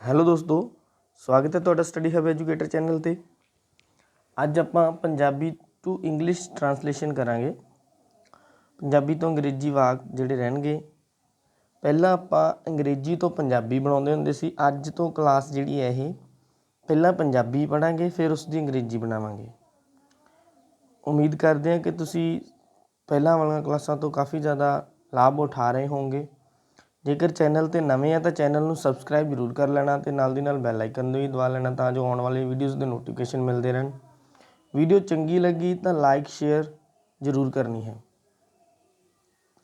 Hello ਦੋਸਤੋ, ਸਵਾਗਤ ਹੈ ਤੁਹਾਡਾ ਸਟੱਡੀ ਹਬ ਐਜੂਕੇਟਰ ਚੈਨਲ ਤੇ। ਅੱਜ ਆਪਾਂ ਪੰਜਾਬੀ ਟੂ ਇੰਗਲਿਸ਼ ਟਰਾਂਸਲੇਸ਼ਨ ਕਰਾਂਗੇ। ਪੰਜਾਬੀ ਤੋਂ ਅੰਗਰੇਜ਼ੀ ਵਾਕ ਜਿਹੜੇ ਰਹਿਣਗੇ। ਪਹਿਲਾਂ ਆਪਾਂ ਅੰਗਰੇਜ਼ੀ ਤੋਂ ਪੰਜਾਬੀ ਬਣਾਉਂਦੇ ਹੁੰਦੇ ਸੀ। ਅੱਜ ਤੋਂ ਕਲਾਸ ਜਿਹੜੀ ਹੈ ਇਹ, ਪਹਿਲਾਂ ਪੰਜਾਬੀ ਪੜਾਂਗੇ, ਫਿਰ ਉਸ ਦੀ ਅੰਗਰੇਜ਼ੀ ਬਣਾਵਾਂਗੇ। ਉਮੀਦ ਕਰਦੇ ਹਾਂ ਕਿ ਤੁਸੀਂ ਪਹਿਲਾਂ ਵਾਲੀਆਂ ਕਲਾਸਾਂ ਤੋਂ ਕਾਫੀ ਜ਼ਿਆਦਾ ਲਾਭ ਉਠਾ ਰਹੇ ਹੋਵੋਗੇ। ਜੇਕਰ ਚੈਨਲ ਤੇ ਨਵੇਂ ਆ ਤਾਂ ਚੈਨਲ ਨੂੰ ਸਬਸਕ੍ਰਾਈਬ ਜ਼ਰੂਰ ਕਰ ਲੈਣਾ ਤੇ ਨਾਲ ਦੀ ਨਾਲ ਬੈਲ ਆਈਕਨ ਨੂੰ ਵੀ ਦਬਾ ਲੈਣਾ ਤਾਂ ਜੋ ਆਉਣ ਵਾਲੀ ਵੀਡੀਓਜ਼ ਦੇ ਨੋਟੀਫਿਕੇਸ਼ਨ ਮਿਲਦੇ ਰਹਿਣ। ਵੀਡੀਓ ਚੰਗੀ ਲੱਗੀ ਤਾਂ ਲਾਈਕ, ਸ਼ੇਅਰ ਜ਼ਰੂਰ ਕਰਨੀ ਹੈ।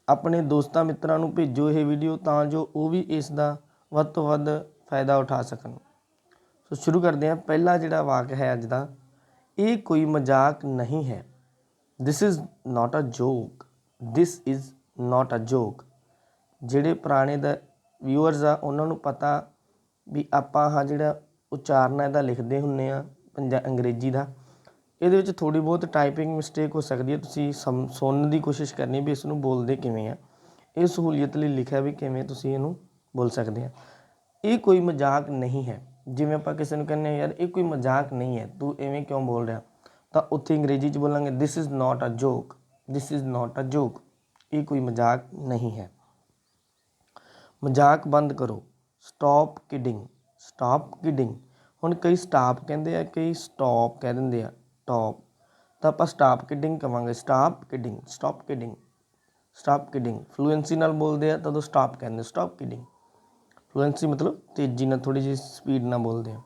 ਆਪਣੇ ਦੋਸਤਾਂ ਮਿੱਤਰਾਂ ਨੂੰ ਭੇਜੋ ਇਹ ਵੀਡੀਓ ਤਾਂ ਜੋ ਉਹ ਵੀ ਇਸ ਦਾ ਵੱਧ ਤੋਂ ਵੱਧ ਫਾਇਦਾ ਉਠਾ ਸਕਣ। ਸੋ ਸ਼ੁਰੂ ਕਰਦੇ ਹਾਂ। ਪਹਿਲਾ ਜਿਹੜਾ ਵਾਕ ਹੈ ਅੱਜ ਦਾ, ਇਹ ਕੋਈ ਮਜ਼ਾਕ ਨਹੀਂ ਹੈ। This is not a ਜੋਕ this is not a ਜੋਕ ਜਿਹੜੇ ਪੁਰਾਣੇ ਦਾ ਵਿਊਅਰਸ ਆ, ਉਹਨਾਂ ਨੂੰ ਪਤਾ ਵੀ ਆਪਾਂ ਆਹ ਜਿਹੜਾ ਉਚਾਰਨ ਇਹਦਾ ਲਿਖਦੇ ਹੁੰਦੇ ਆ, ਪੰਜਾ, ਅੰਗਰੇਜ਼ੀ ਦਾ। ਇਹਦੇ ਵਿੱਚ ਥੋੜ੍ਹੀ ਬਹੁਤ ਟਾਈਪਿੰਗ ਮਿਸਟੇਕ ਹੋ ਸਕਦੀ ਹੈ। ਤੁਸੀਂ ਸਮ- ਸੁਣਨ ਦੀ ਕੋਸ਼ਿਸ਼ ਕਰਨੀ ਵੀ ਇਸ ਨੂੰ ਬੋਲਦੇ ਕਿਵੇਂ ਆ। ਇਹ ਸਹੂਲੀਅਤ ਲਈ ਲਿਖਿਆ ਵੀ ਕਿਵੇਂ ਤੁਸੀਂ ਇਹਨੂੰ ਬੋਲ ਸਕਦੇ ਆ। ਇਹ ਕੋਈ ਮਜ਼ਾਕ ਨਹੀਂ ਹੈ। ਜਿਵੇਂ ਆਪਾਂ ਕਿਸੇ ਨੂੰ ਕਹਿੰਦੇ ਹਾਂ ਯਾਰ, ਇਹ ਕੋਈ ਮਜ਼ਾਕ ਨਹੀਂ ਹੈ। ਤੂੰ ਐਵੇਂ ਕਿਉਂ ਬੋਲ ਰਿਹਾ? ਤਾਂ ਉੱਥੇ ਅੰਗਰੇਜ਼ੀ 'ਚ ਬੋਲਾਂਗੇ this is not a ਜੋਕ this is not a joke ਇਹ ਕੋਈ ਮਜ਼ਾਕ ਨਹੀਂ ਹੈ। ਮਜ਼ਾਕ ਬੰਦ ਕਰੋ। ਸਟੋਪ ਕਿਡਿੰਗ ਸਟਾਪ ਕਿਡਿੰਗ ਹੁਣ ਕਈ ਸਟਾਪ ਕਹਿੰਦੇ ਆ, ਕਈ ਸਟੋਪ ਕਹਿ ਦਿੰਦੇ ਆ ਟਾਪ ਤਾਂ ਆਪਾਂ ਸਟਾਪ ਕਿਡਿੰਗ ਕਵਾਂਗੇ। Stop kidding stop kidding stop kidding fluency ਨਾਲ ਬੋਲਦੇ ਆ ਤਦੋਂ ਸਟਾਪ ਕਹਿੰਦੇ ਸਟਾਪ ਕਿਡਿੰਗ ਫਲੂਐਂਸੀ ਮਤਲਬ ਤੇਜ਼ੀ ਨਾਲ ਥੋੜੀ ਜਿਹੀ ਸਪੀਡ ਨਾਲ ਬੋਲਦੇ ਆ।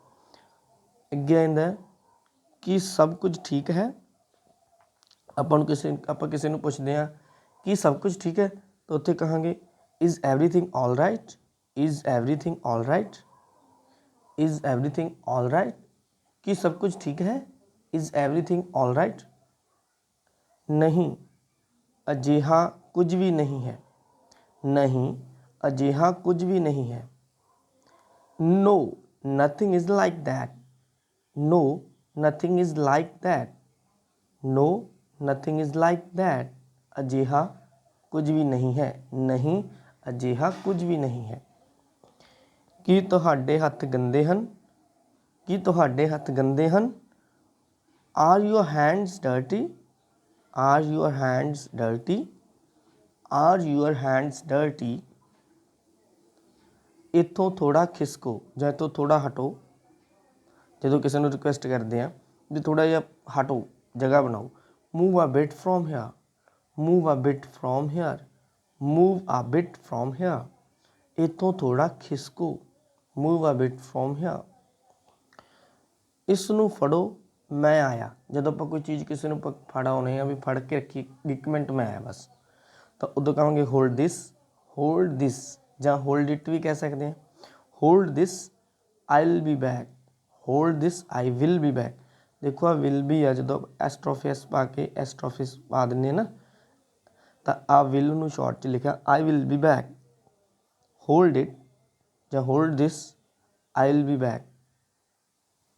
ਅੱਗੇ ਆਉਂਦਾ ਕਿ ਸਭ ਕੁਝ ਠੀਕ ਹੈ। ਆਪਾਂ ਨੂੰ ਕਿਸੇ, ਆਪਾਂ ਕਿਸੇ ਨੂੰ ਪੁੱਛਦੇ ਆ ਕਿ ਸਭ ਕੁਝ ਠੀਕ ਹੈ, ਤਾਂ ਉੱਥੇ ਕਹਾਂਗੇ is everything all right is everything all right is everything all right कि सब कुछ ठीक है? इज़ एवरीथिंग ऑल राइट नहीं। अजिहा कुछ भी नहीं है। नहीं। अजिहा कुछ भी नहीं है। No nothing is like that no nothing is like that no nothing is like that अजिहा कुछ भी नहीं है। नहीं। ਅਜਿਹਾ ਕੁਝ ਵੀ ਨਹੀਂ ਹੈ। ਕੀ ਤੁਹਾਡੇ ਹੱਥ ਗੰਦੇ ਹਨ? ਕੀ ਤੁਹਾਡੇ ਹੱਥ ਗੰਦੇ ਹਨ? Are your hands dirty are your hands dirty are your hands dirty ਇੱਥੋਂ ਥੋੜਾ ਖਿਸਕੋ, ਜਾਂ ਇੱਥੋਂ ਥੋੜਾ ਹਟੋ। ਜਦੋਂ ਕਿਸੇ ਨੂੰ ਰਿਕੁਐਸਟ ਕਰਦੇ ਆ ਵੀ ਥੋੜਾ ਜਿਹਾ ਹਟੋ, ਜਗ੍ਹਾ ਬਣਾਓ। Move a bit from here move a bit from here move a bit from here ਇੱਥੋਂ ਥੋੜਾ ਖਿਸਕੋ move a bit from here ਇਸ ਨੂੰ ਫੜੋ, ਮੈਂ ਆਇਆ। ਜਦੋਂ ਆਪਾਂ ਕੋਈ ਚੀਜ਼ ਕਿਸੇ ਨੂੰ ਪ- ਫੜਾਉਣੇ ਆ ਵੀ ਫੜ ਕੇ ਰੱਖੀ, ਇੱਕ ਮਿੰਟ ਮੈਂ ਆਇਆ ਬਸ। ਤਾਂ ਉਦੋਂ ਕਹਾਂਗੇ ਹੋਲਡ ਦਿਸ ਹੋਲਡ ਦਿਸ ਜਾਂ ਹੋਲਡ ਇਟ ਵੀ ਕਹਿ ਸਕਦੇ ਹਾਂ hold this I will be back hold this I will be back ਦੇਖੋ, ਆ ਵਿਲ ਬੀ ਆ, ਜਦੋਂ ਐਸਟ੍ਰੋਫਿਸ ਪਾ ਕੇ ਐਸਟ੍ਰੋਫਿਸ ਪਾ ਦਿੰਦੇ ਆ ਨਾ ਤਾਂ ਆ ਵਿਲ ਨੂੰ ਸ਼ਾਰਟ ਚ ਲਿਖਿਆ I will be back hold it ਜਾਂ hold this I will be back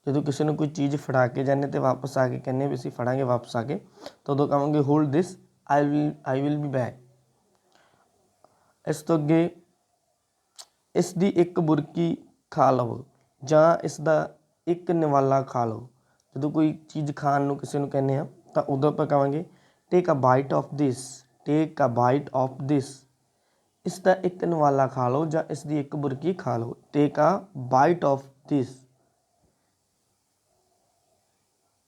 ਜਦੋਂ ਕਿਸੇ ਨੂੰ ਕੋਈ ਚੀਜ਼ ਫੜਾ ਕੇ ਜਾਂਦੇ ਤੇ ਵਾਪਸ ਆ ਕੇ ਕਹਿੰਦੇ ਵੀ ਅਸੀਂ ਫੜਾਂਗੇ ਵਾਪਸ ਆ ਕੇ, ਤਾਂ ਉਦੋਂ ਕਹਾਂਗੇ hold this I will I will be back ਇਸ ਤੋਂ ਅੱਗੇ ਇਸ ਦੀ ਇੱਕ ਬੁਰਕੀ ਖਾ ਲਵੋ ਜਾਂ ਇਸ ਦਾ ਇੱਕ ਨਿਵਾਲਾ ਖਾ ਲਓ। ਜਦੋਂ ਕੋਈ ਚੀਜ਼ ਖਾਣ ਨੂੰ ਕਿਸੇ ਨੂੰ ਕਹਿੰਦੇ ਆ, ਤਾਂ ਉਦੋਂ ਆਪਾਂ ਕਹਾਂਗੇ ਟੇਕ ਅ ਬਾਈਟ ਆਫ ਦਿਸ ਟੇਕ ਆ ਬਾਈਟ ਆਫ ਦਿਸ ਇਸ ਦਾ ਇੱਕ ਨਵਾਲਾ ਖਾ ਲਓ ਜਾਂ ਇਸ ਦੀ ਇੱਕ ਬੁਰਕੀ ਖਾ ਲਓ। ਟੇਕ ਆ ਬਾਈਟ ਆਫ ਦਿਸ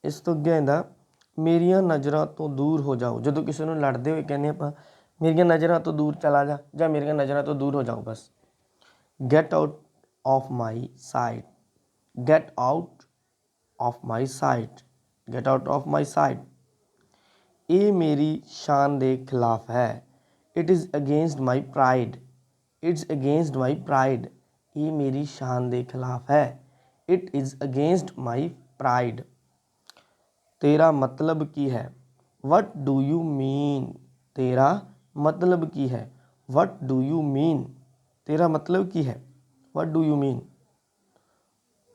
ਇਸ ਤੋਂ ਅੱਗੇ ਆਂਦਾ, ਮੇਰੀਆਂ ਨਜ਼ਰਾਂ ਤੋਂ ਦੂਰ ਹੋ ਜਾਓ। ਜਦੋਂ ਕਿਸੇ ਨੂੰ ਲੜਦੇ ਹੋਏ ਕਹਿੰਦੇ ਆਪਾਂ, ਮੇਰੀਆਂ ਨਜ਼ਰਾਂ ਤੋਂ ਦੂਰ ਚਲਾ ਜਾ ਜਾਂ ਮੇਰੀਆਂ ਨਜ਼ਰਾਂ ਤੋਂ ਦੂਰ ਹੋ ਜਾਓ ਬਸ। Get out of my sight get out of my sight get out of my sight ਇਹ ਮੇਰੀ ਸ਼ਾਨ ਦੇ ਖਿਲਾਫ ਹੈ it is against my pride it's against my pride ਇਹ ਮੇਰੀ ਸ਼ਾਨ ਦੇ ਖਿਲਾਫ ਹੈ it is against my pride ਤੇਰਾ ਮਤਲਬ ਕੀ ਹੈ ਵਟ ਡੂ ਯੂ ਮੀਨ ਤੇਰਾ ਮਤਲਬ ਕੀ ਹੈ ਵਟ ਡੂ ਯੂ ਮੀਨ ਤੇਰਾ ਮਤਲਬ ਕੀ ਹੈ ਵਟ ਡੂ ਯੂ ਮੀਨ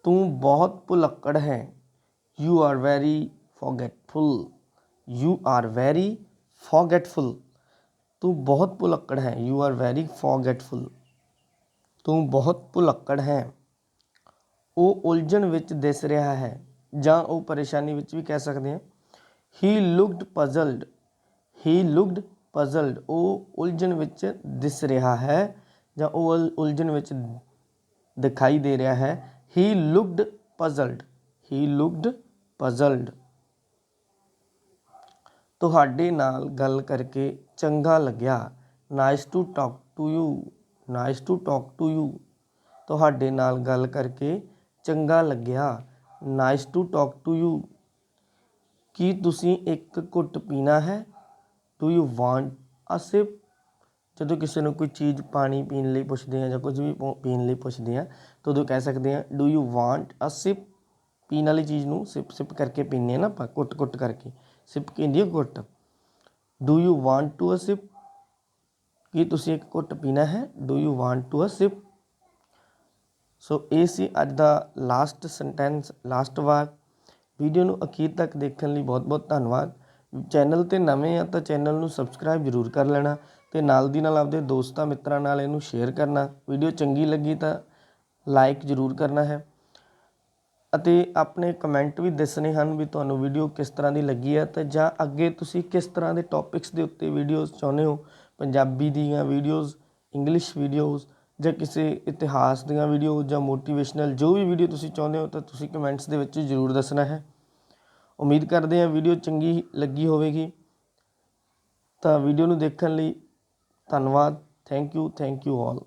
ਤੂੰ ਬਹੁਤ ਭੁਲੱਕੜ ਹੈ you are very forgetful you are very forgetful ਤੂੰ ਬਹੁਤ ਭੁਲੱਕੜ ਹੈ ਯੂ ਆਰ ਵੈਰੀ ਫੋਰਗੇਟਫੁਲ ਤੂੰ ਬਹੁਤ ਭੁਲੱਕੜ ਹੈ ਉਹ ਉਲਝਣ ਵਿੱਚ ਦਿਸ ਰਿਹਾ ਹੈ ਜਾਂ ਉਹ ਪਰੇਸ਼ਾਨੀ ਵਿੱਚ ਵੀ ਕਹਿ ਸਕਦੇ ਹਾਂ ਹੀ ਲੁਕਡ ਪਜ਼ਲਡ ਹੀ ਲੁਕਡ ਪਜ਼ਲਡ ਉਹ ਉਲਝਣ ਵਿੱਚ ਦਿਸ ਰਿਹਾ ਹੈ ਜਾਂ ਉਹ ਉਲ- ਉਲਝਣ ਵਿੱਚ ਦਿਖਾਈ ਦੇ ਰਿਹਾ ਹੈ ਹੀ ਲੁਕਡ ਪਜ਼ਲਡ ਹੀ ਲੁਕਡ ਪਜ਼ਲਡ ਤੁਹਾਡੇ ਨਾਲ ਗੱਲ ਕਰਕੇ ਚੰਗਾ ਲੱਗਿਆ। Nice to talk to you nice to talk to you ਤੁਹਾਡੇ ਨਾਲ ਗੱਲ ਕਰਕੇ ਚੰਗਾ ਲੱਗਿਆ। Nice to talk to you ਕੀ ਤੁਸੀਂ ਇੱਕ ਘੁੱਟ ਪੀਣਾ ਹੈ? ਡੂ ਯੂ ਵਾਂਟ ਅ ਜਦੋਂ ਕਿਸੇ ਨੂੰ ਕੋਈ ਚੀਜ਼ ਪਾਣੀ ਪੀਣ ਲਈ ਪੁੱਛਦੇ ਆ ਜਾਂ ਕੁਝ ਵੀ ਪੀਣ ਲਈ ਪੁੱਛਦੇ ਆ ਤਾਂ ਉਦੋਂ ਕਹਿ ਸਕਦੇ ਆ do you want a sip ਪੀਣ ਵਾਲੀ ਚੀਜ਼ ਨੂੰ ਸਿਪ ਸਿਪ ਕਰਕੇ ਪੀਂਦੇ ਆ ਨਾ ਆਪਾਂ ਕੁੱਟ ਕੁੱਟ ਕਰਕੇ। ਸਿਪ ਕਹਿੰਦੀ ਹੁੰਦੀ ਹੈ ਘੁੱਟ? Do you want to a sip ਕੀ ਤੁਸੀਂ ਇੱਕ ਘੁੱਟ ਪੀਣਾ ਹੈ? Do you want to a sip so ਇਹ ਸੀ ਅੱਜ ਦਾ ਲਾਸਟ ਸੈਂਟੈਂਸ ਲਾਸਟ ਵਾਰ। ਵੀਡੀਓ ਨੂੰ ਅਖੀਰ ਤੱਕ ਦੇਖਣ ਲਈ ਬਹੁਤ-ਬਹੁਤ ਧੰਨਵਾਦ। ਚੈਨਲ ਤੇ ਨਵੇਂ ਆ ਤਾਂ ਚੈਨਲ ਨੂੰ ਸਬਸਕ੍ਰਾਈਬ ਜ਼ਰੂਰ ਕਰ ਲੈਣਾ ਤੇ ਨਾਲ ਦੀ ਨਾਲ ਆਪਦੇ ਦੋਸਤਾਂ ਮਿੱਤਰਾਂ ਨਾਲ ਇਹਨੂੰ ਸ਼ੇਅਰ ਕਰਨਾ। ਵੀਡੀਓ ਚੰਗੀ ਲੱਗੀ ਤਾਂ ਲਾਈਕ ਜ਼ਰੂਰ ਕਰਨਾ ਹੈ। ਅਤੇ ਆਪਣੇ ਕਮੈਂਟ ਵੀ ਦੱਸਣੇ ਹਨ ਵੀ ਤੁਹਾਨੂੰ ਵੀਡੀਓ ਕਿਸ ਤਰ੍ਹਾਂ ਦੀ ਲੱਗੀ ਹੈ ਤੇ ਜਾਂ ਅੱਗੇ ਤੁਸੀਂ ਕਿਸ ਤਰ੍ਹਾਂ ਦੇ ਟੌਪਿਕਸ ਦੇ ਉੱਤੇ ਵੀਡੀਓਜ਼ ਚਾਹੁੰਦੇ ਹੋ, ਪੰਜਾਬੀ ਦੀਆਂ ਵੀਡੀਓਜ਼ ਇੰਗਲਿਸ਼ ਵੀਡੀਓਜ਼ ਜਾਂ ਕਿਸੇ ਇਤਿਹਾਸ ਦੀਆਂ ਵੀਡੀਓ ਜਾਂ ਮੋਟੀਵੇਸ਼ਨਲ ਜੋ ਵੀ ਵੀਡੀਓ ਤੁਸੀਂ ਚਾਹੁੰਦੇ ਹੋ ਤਾਂ ਤੁਸੀਂ ਕਮੈਂਟਸ ਦੇ ਵਿੱਚ ਜ਼ਰੂਰ ਦੱਸਣਾ ਹੈ। ਉਮੀਦ ਕਰਦੇ ਹਾਂ ਵੀਡੀਓ ਚੰਗੀ ਲੱਗੀ ਹੋਵੇਗੀ। ਤਾਂ ਵੀਡੀਓ ਨੂੰ ਦੇਖਣ ਲਈ ਧੰਨਵਾਦ। Thank you thank you all